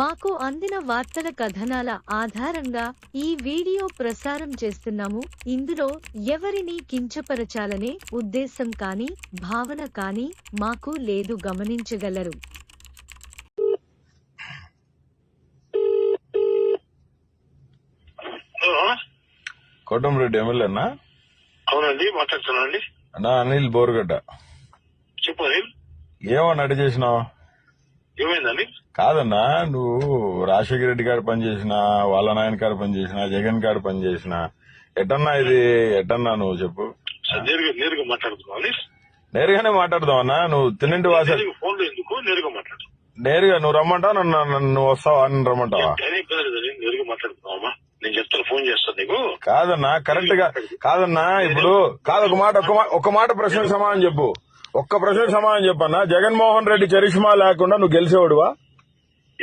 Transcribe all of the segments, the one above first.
మాకు అందిన వార్తల కథనాల ఆధారంగా ఈ వీడియో ప్రసారం చేస్తున్నాము. ఇందులో ఎవరిని కించపరచాలనే ఉద్దేశం కానీ భావన కానీ మాకు లేదు గమనించగలరు. కోటంరెడ్డి ఎమ్మెల్యే అన్నా? అవునండి మాట్లాడుతున్నానండి. అన్నా అనిల్ బోరుగడ్డ. చెప్పు అనిల్. ఏమన్నా అడి చేసినావు? ఏమైందండి కాదన్నా నువ్వు రాజశేఖర రెడ్డి గారు పనిచేసిన వాళ్ళ నాయన గారు పనిచేసిన జగన్ గారు పనిచేసిన ఎటన్నా ఇది ఎటన్నా నువ్వు చెప్పు. నేరుగా నేరుగానే మాట్లాడదాం అన్నా నువ్వు తిన్నింటి వాస నేరుగా ఫోన్లో ఎందుకు? నేరుగా మాట్లాడు. నేరుగా నువ్వు రమ్మంటావు? నన్ను నువ్వు వస్తావా? అని రమ్మంటావా? అదే కుదరదు నేరుగా మాట్లాడుతున్నావమ్మా. నేను చెప్తాను ఫోన్ చేస్తాను నీకు. కాదన్నా కరెక్ట్గా కాదన్నా ఇప్పుడు కాదు ఒక మాట ఒక మాట ప్రశ్నకు సమాధానం చెప్పు. ఒక్క ప్రశ్నకు సమాధానం చెప్పన్నా జగన్మోహన్ రెడ్డి చరిష్మా లేకుండా నువ్వు గెలిచేవాడువా?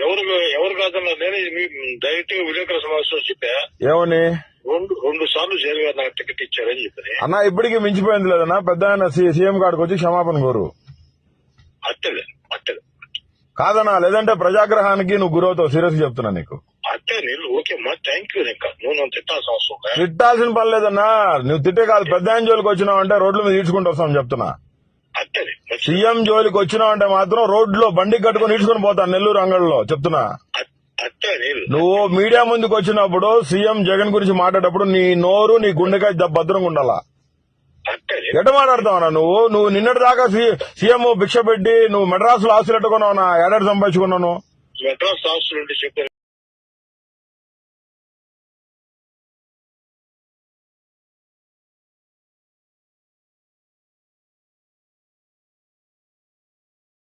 ఎవరు ఎవరు కాదన్నా నేనే డైరెక్ట్గా విలేకరుల సమావేశంలో చెప్పా. ఏమని? రెండు రెండు సార్లు జైలు గారు నాకు టికెట్ ఇచ్చారని చెప్పని. అన్నా ఇప్పటికీ మించిపోయింది లేదన్నా పెద్ద ఆయన సీఎం కాడికి వచ్చి క్షమాపణ కోరు. అట్టలే అట్టలే కాదన్నా లేదంటే ప్రజాగ్రహానికి నువ్వు గురవుతావు సీరియస్ చెప్తున్నా నీకు. అట్టే నీళ్ళు ఓకే అమ్మా థ్యాంక్ యూ ఇంకా. నువ్వు నన్ను తిట్టాల్సిన అవసరం. తిట్టాల్సిన పని లేదన్నా నువ్వు తిట్టే కాదు పెద్ద ఆయన జోలికి వచ్చినావు అంటే రోడ్ల మీద ఈడ్చుకుంటూ వస్తాం చెప్తున్నా. సీఎం జోలికి వచ్చినావు అంటే మాత్రం రోడ్లో బండి కట్టుకుని ఈడ్చుకుని పోతాను నెల్లూరు అంగడిలో చెప్తున్నా. నువ్వు మీడియా ముందుకు వచ్చినప్పుడు సీఎం జగన్ గురించి మాట్లాడేటప్పుడు నీ నోరు నీ గుండెకాయ భద్రంగా ఉండాలా? ఎట మాట్లాడతావన్నా నువ్వు? నువ్వు నిన్నటి దాకా సీఎం భిక్ష పెట్టి నువ్వు మెడ్రాస్లో ఆస్తులు ఎట్టుకున్నావు ఏడాది సంపాదించుకున్నాను మెడ్రాస్ చెప్పాను